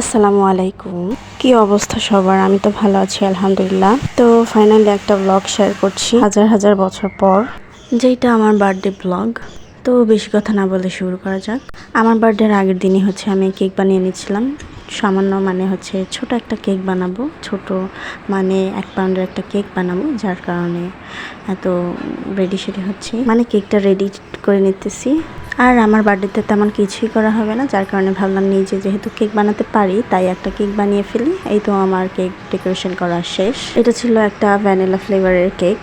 আসসালামু আলাইকুম। কি অবস্থা সবার? আমি তো ভালো আছি, আলহামদুলিল্লাহ। তো ফাইনালি একটা ব্লগ শেয়ার করছি, হাজার হাজার বছর পর। যেটা আমার বার্থডে ব্লগ তো বেশি কথা না বলে শুরু করা যাক। আমার বার্থডের আগের দিনই হচ্ছে আমি কেক বানিয়ে নিয়েছিলাম সামান্য মানে হচ্ছে ছোট একটা কেক বানাবো। ছোট মানে এক পাউন্ডের একটা কেক বানাবো, যার কারণে এত রেডি সেডি হচ্ছে। মানে কেকটা রেডি করে নিতেছি। আর আমার বার্থডেতে তেমন কিছুই করা হবে না, যার কারণে ভাবলাম নিজে যেহেতু কেক বানাতে পারি, তাই একটা কেক বানিয়ে ফেলি। এই তো আমার কেক ডেকোরেশন করা শেষ। এটা ছিল একটা ভ্যানিলা ফ্লেভারের কেক।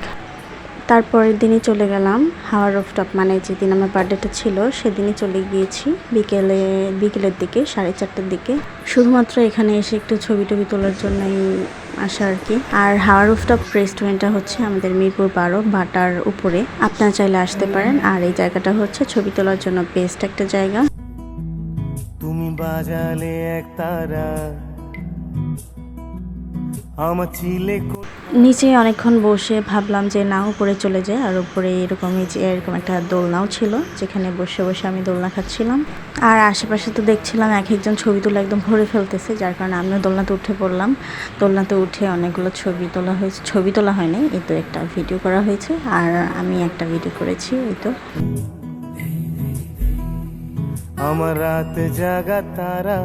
তারপরের দিনই চলে গেলাম হাওয়ার অফ টপ মানে যেদিন আমার বার্থডেটা ছিল, সেদিনই চলে গিয়েছি বিকেলে, বিকেলের দিকে, সাড়ে চারটের দিকে। শুধুমাত্র এখানে এসে একটু ছবি টবি তোলার জন্যই আসা আর কি। আর হাওয়ার অফ টপ রেস্টুরেন্টটা হচ্ছে আমাদের মিরপুর বারো বাটার উপরে। আপনারা চাইলে আসতে পারেন। আর এই জায়গাটা হচ্ছে ছবি তোলার জন্য বেস্ট একটা জায়গা। তুমি বাজালে এক তারা নিচে অনেকক্ষণ বসে ভাবলাম যে না, উপরে চলে যায় আর উপরে এরকমই যে, এরকম একটা দোলনাও ছিল, যেখানে বসে বসে আমি দোলনা খাচ্ছিলাম। আর আশেপাশে তো দেখছিলাম এক একজন ছবি তুলে একদম ভরে ফেলতেছে, যার কারণে আমিও দোলনাতে উঠে পড়লাম। দোলনাতে উঠে অনেকগুলো ছবি তোলা হয়েছে, ছবি তোলা হয়নি, এই তো একটা ভিডিও করা হয়েছে। আর আমি একটা ভিডিও করেছি, এই তো। আমার রাত জাগা তারা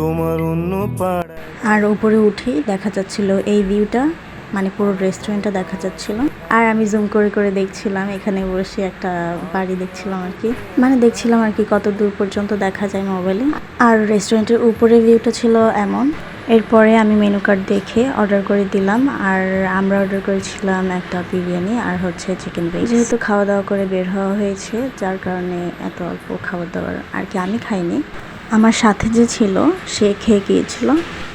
তোমার অন্য পাড়া আর উপরে উঠেই দেখা যাচ্ছিল এই ভিউটা মানে পুরো রেস্টুরেন্টটা দেখা যাচ্ছিল। আর আমি জুম করে করে দেখছিলাম, এখানে বসে একটা বাড়ি দেখছিলাম আর কি। মানে দেখছিলাম আর কি কত দূর পর্যন্ত দেখা যায় মোবাইলে আর রেস্টুরেন্টের উপরে ভিউটা ছিল এমন। এরপরে আমি মেনু কার্ড দেখে অর্ডার করে দিলাম, আর আমরা অর্ডার করেছিলাম একটা বিরিয়ানি আর হচ্ছে চিকেন বেজ যেহেতু খাওয়া দাওয়া করে বের হওয়া হয়েছে, যার কারণে এত অল্প খাবার দাবার আর কি আমি খাইনি। আমার সাথে যে ছিল, সে খেয়ে গিয়েছিল।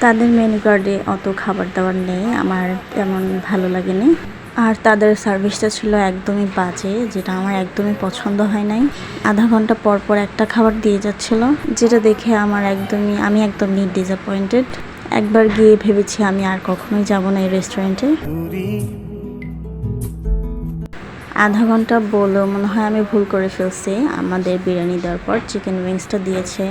তাদের মেনু কার্ডে অত খাবার দাবার নেই, আমার তেমন ভালো লাগেনি। আর তাদের সার্ভিসটা ছিল একদমই বাজে, যেটা আমার একদমই পছন্দ হয় নাই। আধা ঘণ্টা পর পর একটা খাবার দিয়ে যাচ্ছিল, যেটা দেখে আমার একদমই, আমি একদমই ডিসঅ্যাপয়েন্টেড একবার গিয়ে ভেবেছি আমি আর কখনোই যাব না এই রেস্টুরেন্টে আধা ঘণ্টা বলেও মনে হয় আমি ভুল করে ফেলছি। আমাদের বিরিয়ানি দেওয়ার পর চিকেন উইংসটা দিয়েছে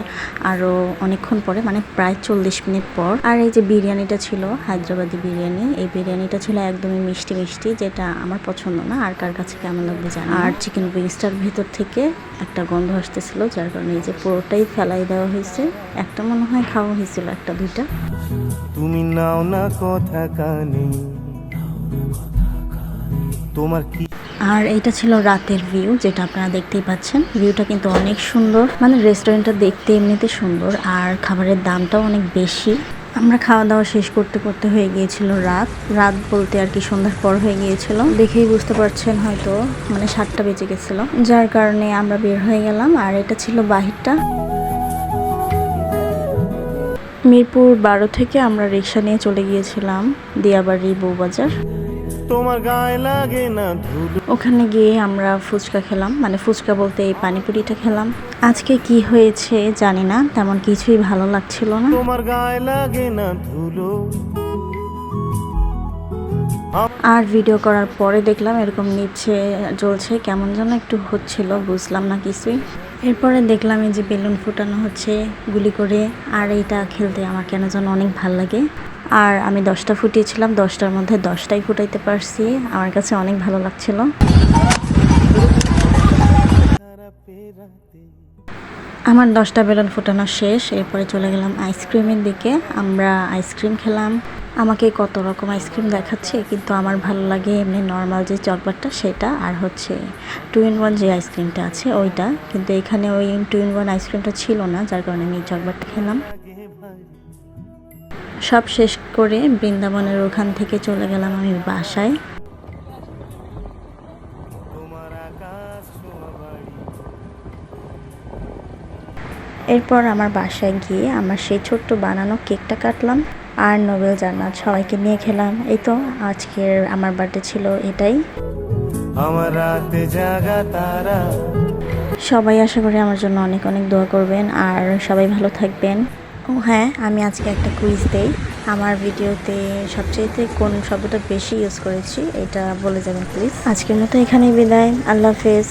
আরও অনেকক্ষণ পরে মানে প্রায় চল্লিশ মিনিট পর। আর এই যে বিরিয়ানিটা ছিল, হায়দ্রাবাদি বিরিয়ানি, এই বিরিয়ানিটা ছিল একদমই মিষ্টি মিষ্টি, যেটা আমার পছন্দ না, আর কার কাছে কেমন লাগবে জানি আর চিকেন উইংসটার ভিতর থেকে একটা গন্ধ আসতেছিল, যার কারণে এই যে পুরোটাই ফেলাই দেওয়া হয়েছে। একটা মনে হয় খাওয়া হয়েছিল, একটা দুইটা। তুমি নাও না কথা কানে। তোমার কি আর এটা ছিল রাতের ভিউ যেটা আপনারা দেখতেই পাচ্ছেন। ভিউটা কিন্তু অনেক সুন্দর। মানে রেস্টুরেন্টটা দেখতে এমনিতে সুন্দর, আর খাবারের দামটাও অনেক বেশি। আমরা খাওয়া দাওয়া শেষ করতে করতে হয়ে গিয়েছিল রাত। রাত বলতে আর কি সন্ধ্যার পর হয়ে গিয়েছিল। দেখেই বুঝতে পারছেন হয়তো মানে সাতটা বেজে গেছিল। যার কারণে আমরা বের হয়ে গেলাম, আর এটা ছিল বাহিরটা। মিরপুর বারো থেকে আমরা রিক্সা নিয়ে চলে গিয়েছিলাম দিয়াবাড়ি বউবাজার। তোমার গায়ে লাগে না ধুলো ওখানে গিয়ে আমরা ফুচকা খেলাম মানে ফুচকা বলতে এই পানিপুরিটা খেলাম। আজকে কি হয়েছে জানি না তেমন কিছুই ভালো লাগছিল না। তোমার গায়ে লাগে না ধুলো। আর ভিডিও করার পরে দেখলাম এরকম নিচে জ্বলছে কেমন যেন একটু হচ্ছিল বুঝলাম না কিছুই। এরপরে দেখলাম এই যে বেলুন ফুটানো হচ্ছে গুলি করে, আর এইটা খেলতে আমার কেন যেন অনেক ভালো লাগে। আর আমি দশটা ফুটিয়েছিলাম, দশটার মধ্যে দশটাই ফুটাইতে পারছি, আমার কাছে অনেক ভালো লাগছিল। আমার দশটা বেলুন ফোটানো শেষ, এরপরে চলে গেলাম আইসক্রিমের দিকে, আমরা আইসক্রিম খেলাম। আমাকে কত রকম আইসক্রিম দেখাচ্ছে, কিন্তু আমার ভালো লাগে এমনি নর্মাল যে চকবারটা সেটা, আর হচ্ছে টু ইন ওয়ান যে আইসক্রিমটা আছে ওইটা। কিন্তু এখানে ওই টু ইন ওয়ান আইসক্রিমটা ছিল না, যার কারণে আমি চকবারটা খেলাম। সব শেষ করে বৃন্দাবনের ওখান থেকে চলে গেলাম আমি বাসায়। এরপর আমার বাসায় গিয়ে আমার সেই ছোট্ট বানানো কেকটা কাটলাম। আর নোবেল জান্নাত সবাইকে নিয়ে খেলাম। এই তো আজকের আমার বার্থডে ছিল এটাই। আমার রাতে জাগা তারা। সবাই আশা করি আমার জন্য অনেক অনেক দোয়া করবেন আর সবাই ভালো থাকবেন। ও হ্যাঁ আমি আজকে একটা কুইজ দেই। আমার ভিডিওতে সবচেয়েতে কোন শব্দটা বেশি ইউজ করেছি এটা বলে যাবেন প্লিজ আজকের মতো এখানেই বিদায়। আল্লাহ হাফেজ।